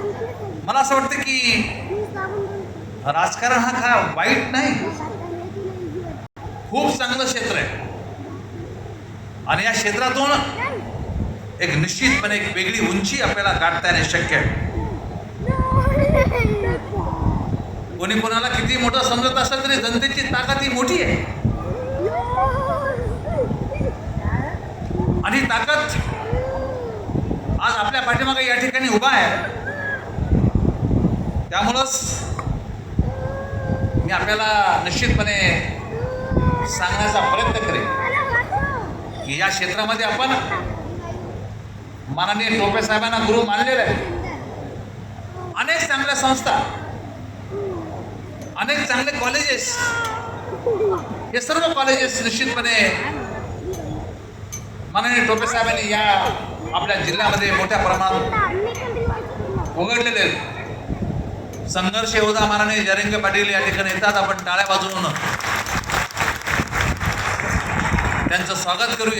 मला असं वाटतं की राजकारण हा खरा वाईट नाही. खूप चांगलं क्षेत्र आहे. आणि या क्षेत्रातून एक निश्चितपणे एक वेगळी उंची आपल्याला गाठता येणे शक्य आहे. कोणी कोणाला किती मोठं समजत असेल तरी जनतेची ताकद ही मोठी आहे. आणि ताकद आज आपल्या पाठीमागे या ठिकाणी उभा आहे. त्यामुळंच मी आपल्याला निश्चितपणे सांगण्याचा प्रयत्न करेन की या क्षेत्रामध्ये आपण माननीय टोपे साहेबांना गुरु मानलेलं आहे अनेक चांगल्या संस्था अनेक चांगले कॉलेजेस हे सर्व कॉलेजेस निश्चितपणे माननीय टोपे साहेबांनी या आपल्या जिल्ह्यामध्ये मोठ्या प्रमाणात उघडलेले आहेत. संघर्ष योद्धा माननीय जरंग पाटील या ठिकाणी येतात. आपण टाळ्या बाजून त्यांचं स्वागत करूया.